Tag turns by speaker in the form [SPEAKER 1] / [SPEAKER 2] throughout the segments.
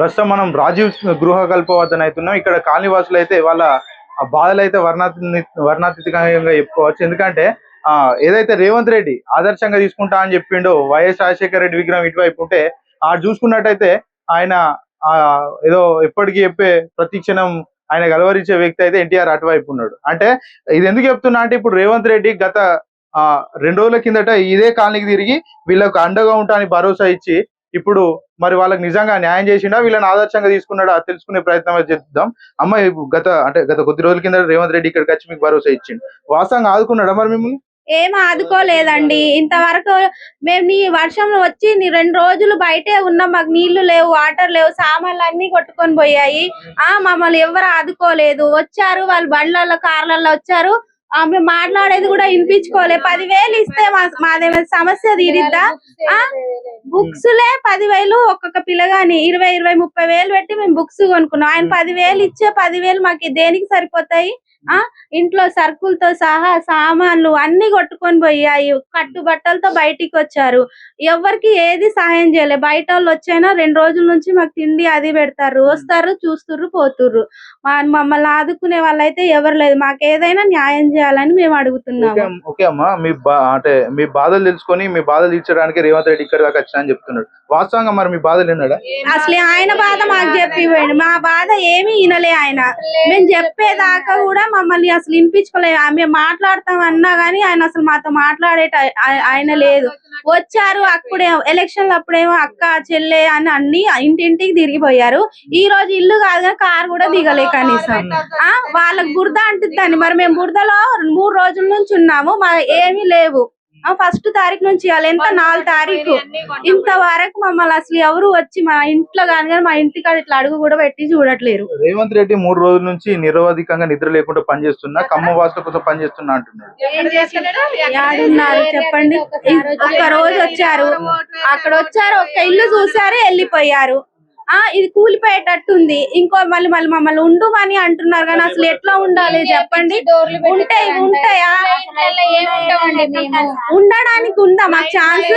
[SPEAKER 1] ప్రస్తుతం మనం రాజీవ్ గృహ కల్ప వద్దన అవుతున్నాం ఇక్కడ కాలనీవాసులు అయితే వాళ్ళ బాధలు అయితే వర్ణాతి వర్ణాతీతంగా చెప్పుకోవచ్చు. ఎందుకంటే ఆ ఏదైతే రేవంత్ రెడ్డి ఆదర్శంగా తీసుకుంటా అని చెప్పిండో వైఎస్ రాజశేఖర రెడ్డి విగ్రహం ఇటువైపు ఉంటే ఆ చూసుకున్నట్టయితే ఆయన ఆ ఏదో ఎప్పటికీ చెప్పే ప్రతి క్షణం ఆయన గలవరించే వ్యక్తి అయితే ఎన్టీఆర్ అటువైపు ఉన్నాడు. అంటే ఇది ఎందుకు చెప్తున్నా అంటే ఇప్పుడు రేవంత్ రెడ్డి గత ఆ రెండు రోజుల కిందట ఇదే కాలనీకి తిరిగి వీళ్ళకు అండగా ఉంటా అని భరోసా ఇచ్చి ఇప్పుడు మరి వాళ్ళకి నిజంగా న్యాయం చేసిండా? వీళ్ళని ఆదర్శంగా తీసుకున్నాడా? తెలుసుకునే ప్రయత్నం చేద్దాం. అమ్మ గత అంటే గత కొద్ది రోజుల కింద రేవంత్ రెడ్డి ఇక్కడికి వచ్చి మీకు భరోసా ఇచ్చిండు. వాస్తవంగా ఆదుకున్నాడా మరి మిమ్మల్ని?
[SPEAKER 2] ఏం ఆదుకోలేదండి. ఇంతవరకు మేము నీ వర్షంలో వచ్చి నీ రెండు రోజులు బయటే ఉన్నాం. మాకు నీళ్ళు లేవు వాటర్ లేవు సామాన్లు అన్ని కొట్టుకొని పోయాయి. ఆ మమ్మల్ని ఎవరు ఆదుకోలేదు. వచ్చారు వాళ్ళు బండ్లలో కార్లలో వచ్చారు. ఆమె మాట్లాడేది కూడా వినిపించుకోలే. పదివేలు ఇస్తే మాదేమో మాదేమైనా సమస్య తీరిద్దా? ఆ? బుక్స్ లే పదివేలు ఒక్కొక్క పిల్లగాని ఇరవై ఇరవై ముప్పై వేలు పెట్టి మేము బుక్స్ కొనుక్కున్నాం. ఆయన పదివేలు ఇచ్చే పదివేలు మాకు దేనికి సరిపోతాయి? ఆ? ఇంట్లో సరుకులతో సహా సామాన్లు అన్ని కొట్టుకొని పోయాయి. కట్టు బట్టలతో బయటికి వచ్చారు. ఎవరికి ఏది సహాయం చేయలే. బయట వాళ్ళు వచ్చైనా రెండు రోజుల నుంచి మాకు తిండి అది పెడతారు. వస్తారు చూస్తుర్రు పోతుర్రు. మమ్మల్ని ఆదుకునే వాళ్ళైతే ఎవరు లేదు. మాకు ఏదైనా న్యాయం చేయాలని మేము అడుగుతున్నాము.
[SPEAKER 1] ఓకే అమ్మా మీ అంటే మీ బాధలు తెలుసుకొని మీ బాధలు తీర్చడానికి రేవంత్ రెడ్డి ఇక్కడ దాకా వచ్చినా అని చెప్తున్నాడు. వాస్తవంగా మరి మీ బాధలు విన్నాడా?
[SPEAKER 2] అసలు ఆయన బాధ మాకు చెప్పి. మా బాధ ఏమీ వినలే ఆయన. మేము చెప్పేదాకా కూడా మమ్మల్ని అసలు వినిపించుకోలేదు. ఆ మేము మాట్లాడతాం అన్నా గానీ ఆయన అసలు మాతో మాట్లాడేట ఆయ- ఆయన లేదు. వచ్చారు అప్పుడే ఎలక్షన్లు అప్పుడేమో అక్క చెల్లె అని అన్ని ఇంటింటికి తిరిగిపోయారు. ఈ రోజు ఇల్లు కాదు కానీ కారు కూడా దిగలే కనీసం. ఆ వాళ్ళకి బురద అంటుద్దని. మరి మేము బురదలో మూడు రోజుల నుంచి ఉన్నాము. మా ఏమీ లేవు. ఫస్ట్ తారీఖు నుంచి ఇవాళ ఎంత? నాలుగు తారీఖు. ఇంతవరకు మమ్మల్ని అసలు ఎవరు వచ్చి మా ఇంట్లో కానీ కానీ మా ఇంటికాడ ఇట్లా అడుగు కూడా పెట్టి చూడట్లేరు.
[SPEAKER 1] రేవంత్ రెడ్డి మూడు రోజుల నుంచి నిరవధికంగా నిద్ర లేకుండా పనిచేస్తున్నా ఖమ్మం వాసుల కోసం పనిచేస్తున్నా అంటున్నాడు.
[SPEAKER 2] యాడున్నారు చెప్పండి. ఒక్క రోజు వచ్చారు. అక్కడ వచ్చారు ఒక్క ఇల్లు చూసారు వెళ్ళిపోయారు. ఆ ఇది కూలిపోయేటట్టుంది. ఇంకో మళ్ళీ మళ్ళీ మమ్మల్ని ఉండుమని అంటున్నారు కానీ అసలు ఎట్లా ఉండాలి చెప్పండి? ఉండడానికి ఉందా? మాకు ఛాన్స్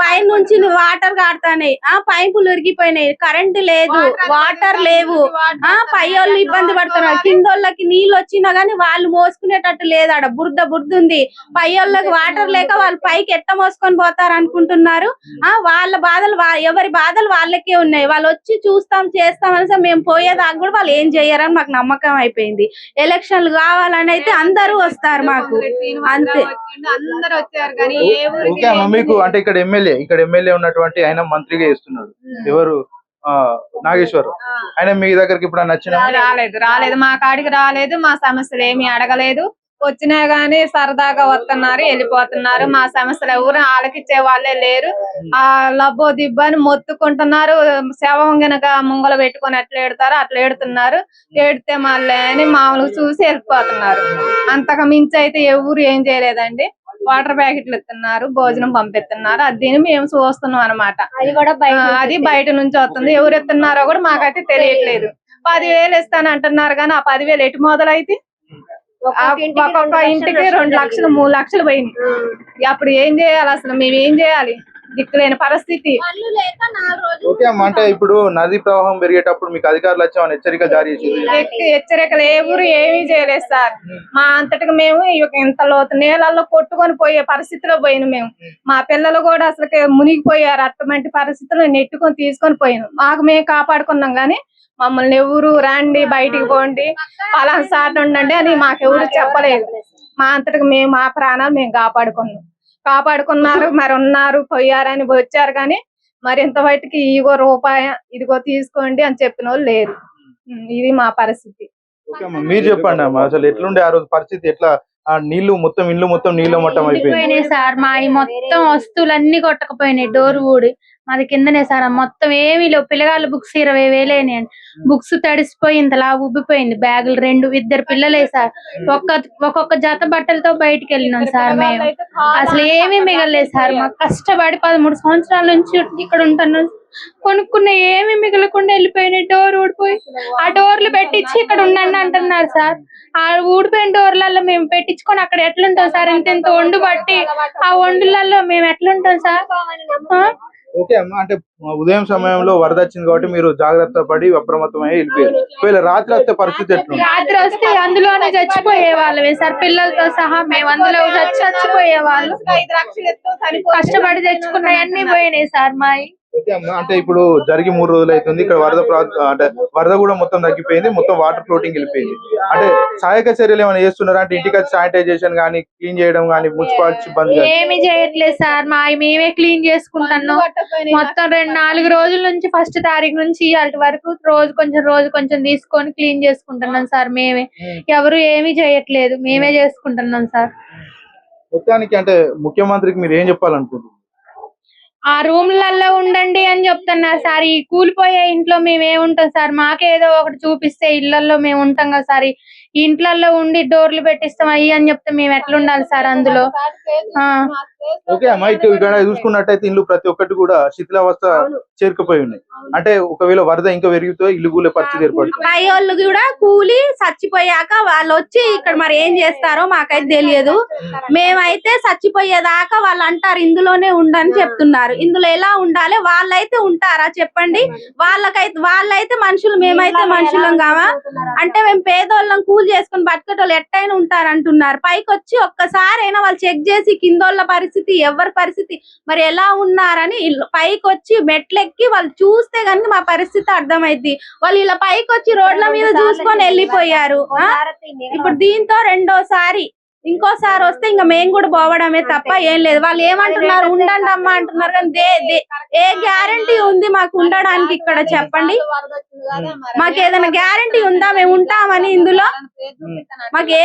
[SPEAKER 2] పై నుంచి వాటర్ కాడుతాయి ఆ పైపులు ఇరిగిపోయినాయి కరెంట్ లేదు. వాటర్ లేవు. ఆ పై వాళ్ళు ఇబ్బంది పడుతున్నారు. కింద వాళ్ళకి నీళ్ళు వచ్చినా గానీ వాళ్ళు మోసుకునేటట్టు లేదు ఆడ. బురద బురద ఉంది. పై వాళ్ళకి వాటర్ లేక వాళ్ళు పైకి ఎట్ట మోసుకొని పోతారు అనుకుంటున్నారు? ఆ వాళ్ళ బాధలు ఎవరి బాధలు వాళ్ళకే ఉన్నాయి. వాళ్ళు వచ్చి చూస్తాం చేస్తాం అనేసి మేము పోయేదాకా కూడా వాళ్ళు ఏం చేయరని మాకు నమ్మకం అయిపోయింది. ఎలక్షన్లు కావాలని అయితే అందరూ వస్తారు మాకు. అంతే.
[SPEAKER 3] అందరు వచ్చారు కానీ ఏ ఊరికి
[SPEAKER 1] ఓకే అమ్మ మీకు అంటే ఇక్కడ ఎమ్మెల్యే ఇక్కడ ఎమ్మెల్యే ఉన్నటువంటి ఆయన మంత్రిగా చేస్తున్నాడు. ఎవరు? ఆ నాగేశ్వర్. ఆయన మీ దగ్గరికి ఇప్పుడు నచ్చిన
[SPEAKER 3] రాలేదు రాలేదు. మా కాడికి రాలేదు మా సమస్యలు ఏమి అడగలేదు. వచ్చినా గానీ సరదాగా వస్తున్నారు వెళ్ళిపోతున్నారు. మా సమస్యలు ఎవరు ఆలకిచ్చే వాళ్ళే లేరు. ఆ లబ్బో దిబ్బని మొత్తుకుంటున్నారు. శవం గనక ముంగల పెట్టుకొని అట్లా ఏడుతారు అట్లా ఏడుతున్నారు. ఏడితే మళ్ళీ అని మామూలుగా చూసి వెళ్ళిపోతున్నారు. అంతకు మించి అయితే ఎవరు ఏం చేయలేదండి. వాటర్ ప్యాకెట్లు ఇస్తున్నారు భోజనం పంపిస్తున్నారు. అది మేము చూస్తున్నాం అనమాట
[SPEAKER 2] అది కూడా
[SPEAKER 3] అది బయట నుంచి వస్తుంది. ఎవరు ఇస్తున్నారో కూడా మాకైతే తెలియట్లేదు. పదివేలు ఇస్తాను అంటున్నారు కానీ ఆ పదివేలు ఎటు మొదలైతే ఒక్కొక్క ఇంటికి రెండు లక్షలు మూడు లక్షలు పోయింది. అప్పుడు ఏం చేయాలి అసలు? మేము ఏం చేయాలి? దిక్కులేని పరిస్థితి.
[SPEAKER 1] ఓకే అమ్మ అంటే ఇప్పుడు నది ప్రవాహం పెరిగేటప్పుడు మీకు అధికారులు వచ్చామని హెచ్చరిక జారీ చేసింది
[SPEAKER 3] ఎక్కి హెచ్చరికలు ఏ ఊరు ఏమీ చేయలేదు సార్. మా అంతటికి మేము ఇంత లోతు నీళ్ళల్లో కొట్టుకొని పోయే పరిస్థితిలో పోయిన మేము. మా పిల్లలు కూడా అసలు మునిగిపోయారు అటువంటి పరిస్థితుల్లో నెట్టుకొని తీసుకొని పోయినాం. మాకు మేము కాపాడుకున్నాం గానీ మమ్మల్ని ఎవరు రండి బయటికి పోండి. పలానా సాట ఉండండి అని మాకెవరు చెప్పలేదు. మా అంతటికి మేము మా ప్రాణాలు మేము కాపాడుకున్నాం. కాపాడుకున్నారు మరి ఉన్నారు పోయారని వచ్చారు కానీ మరి ఇంత బయటికి ఇగో రూపాయి ఇదిగో తీసుకోండి అని చెప్పిన వాళ్ళు లేరు. ఇది మా పరిస్థితి.
[SPEAKER 1] మీరు చెప్పండి అమ్మ అసలు ఎట్లుండే ఆ రోజు పరిస్థితి? ఎట్లా ఆ నీళ్ళు మొత్తం ఇల్లు మొత్తం నీళ్ళ మట్టం అయిపోయింది.
[SPEAKER 4] పోయినాయి సార్. మా ఈ మొత్తం వస్తువులన్నీ కొట్టకపోయినాయి. డోర్ ఊడి. మాది కిందనే సార్. మొత్తం ఏమీ లేవు. పిల్లగాళ్ళ బుక్స్ ఇరవై వేలైనాయి బుక్స్ తడిసిపోయి ఇంతలా ఉబ్బిపోయింది బ్యాగులు రెండు ఇద్దరు పిల్లలే సార్. ఒక్క ఒక్కొక్క జత బట్టలతో బయటికి వెళ్ళినాం సార్ మేము. అసలు ఏమీ మిగలలేదు సార్. మాకు కష్టపడి పదమూడు సంవత్సరాల నుంచి ఇక్కడ ఉంటున్నాం. కొనుక్కున్న ఏమీ మిగలకుండా వెళ్ళిపోయినాయి. డోర్ ఊడిపోయి ఆ డోర్లు పెట్టించి ఇక్కడ ఉండండి అంటున్నారు సార్. ఆ ఊడిపోయిన డోర్లలో మేము పెట్టించుకొని అక్కడ ఎట్లుంటాం సార్? ఇంత ఇంత వండు బట్టి ఆ వండులలో మేము ఎట్లుంటాం సార్?
[SPEAKER 1] ఓకే అమ్మా అంటే ఉదయం సమయంలో వరద వచ్చింది కాబట్టి మీరు జాగ్రత్త పడి అప్రమత్తమై వెళ్ళిపోయారు. ఒకవేళ రాత్రి వస్తే పరిస్థితి ఎట్లుంది?
[SPEAKER 4] రాత్రి వస్తే అందులోనే చచ్చిపోయే వాళ్ళమే సార్. పిల్లలతో సహా మేము అందులో చచ్చి చచ్చిపోయే వాళ్ళు. కష్టపడి తెచ్చుకున్న అన్ని పోయినాయి సార్ మాయి.
[SPEAKER 1] అమ్మా అంటే ఇప్పుడు జరిగి మూడు రోజులు అవుతుంది. ఇక్కడ వరద అంటే వరద కూడా మొత్తం తగ్గిపోయింది. మొత్తం వాటర్ ఫ్లోటింగ్ వెళ్ళిపోయింది. అంటే సహాయక చర్యలు ఏమైనా చేస్తున్నారా? అంటే ఇంటికి శానిటైజేషన్ కానీ క్లీన్ చేయడం కానీ మున్సిపాలిటీ సిబ్బంది
[SPEAKER 4] ఏమి చేయట్లేదు సార్. మా మేమే క్లీన్ చేసుకుంటున్నాం. మొత్తం రెండు నాలుగు రోజుల నుంచి ఫస్ట్ తారీఖు నుంచి ఇవాళ వరకు రోజు కొంచెం రోజు కొంచెం తీసుకొని క్లీన్ చేసుకుంటున్నాం సార్ మేమే. ఎవరు ఏమీ చేయట్లేదు. మేమే చేసుకుంటున్నాం సార్.
[SPEAKER 1] మొత్తానికి అంటే ముఖ్యమంత్రికి మీరు ఏం చెప్పాలనుకుంటున్నారు?
[SPEAKER 4] ఆ రూమ్లలో ఉండండి అని చెప్తున్నారు సార్. ఈ కూలిపోయే ఇంట్లో మేము ఏముంటాం సార్ మాకేదో ఒకటి చూపిస్తే ఇళ్ళలో మేము ఉంటాం కదా సార్. ఈ ఇంట్లలో ఉండి డోర్లు పెట్టిస్తాం అయ్యి అని చెప్తే మేము ఎట్లా ఉండాలి సార్ అందులో? ఆ.
[SPEAKER 1] ఓకే అమ్మా ఇటు ఇక్కడ చూసుకున్నట్టయితే ఇల్లు ప్రతి ఒక్కటి కూడా శిథిలావస్థ చేరుకుపోయి ఉన్నాయి. అంటే ఒకవేళ వరద ఇంకా పెరిగితే ఇల్లు కూలే పరిస్థితి ఏర్పడుతుంది.
[SPEAKER 2] పై వాళ్ళు కూడా కూలి చచ్చిపోయాక వాళ్ళు వచ్చి ఇక్కడ మరి ఏం చేస్తారో మాకైతే తెలియదు. మేమైతే చచ్చిపోయేదాకా వాళ్ళు అంటారు ఇందులోనే ఉండని చెప్తున్నారు. ఇందులో ఎలా ఉండాలి? వాళ్ళైతే ఉంటారా? చెప్పండి. వాళ్ళకైతే వాళ్ళైతే మనుషులు మేమైతే మనుషులం కావా? అంటే మేము పేదోళ్ళం కూలి చేసుకుని బతికేటోళ్ళు ఎట్టయినా ఉంటారు అంటున్నారు పైకి వచ్చి ఒక్కసారైనా వాళ్ళు చెక్ చేసి కిందోళ్ళ పరిస్థితి ఎవరి పరిస్థితి మరి ఎలా ఉన్నారని పైకి వచ్చి మెట్లెక్కి వాళ్ళు చూస్తే కనుక మా పరిస్థితి అర్థమైద్ది. వాళ్ళు ఇలా పైకి వచ్చి రోడ్ల మీద చూసుకొని వెళ్ళిపోయారు? ఇప్పుడు దీంతో రెండోసారి ఇంకోసారి వస్తే ఇంకా మేము కూడా పోవడమే తప్ప ఏం లేదు. వాళ్ళు ఏమంటున్నారు? ఉండండి అమ్మా అంటున్నారు కానీ దే- దే- ఏ గ్యారంటీ ఉంది మాకు ఉండడానికి ఇక్కడ చెప్పండి. మాకు ఏదైనా గ్యారంటీ ఉందా? మేము ఉంటామని ఇందులో? మాకు ఏ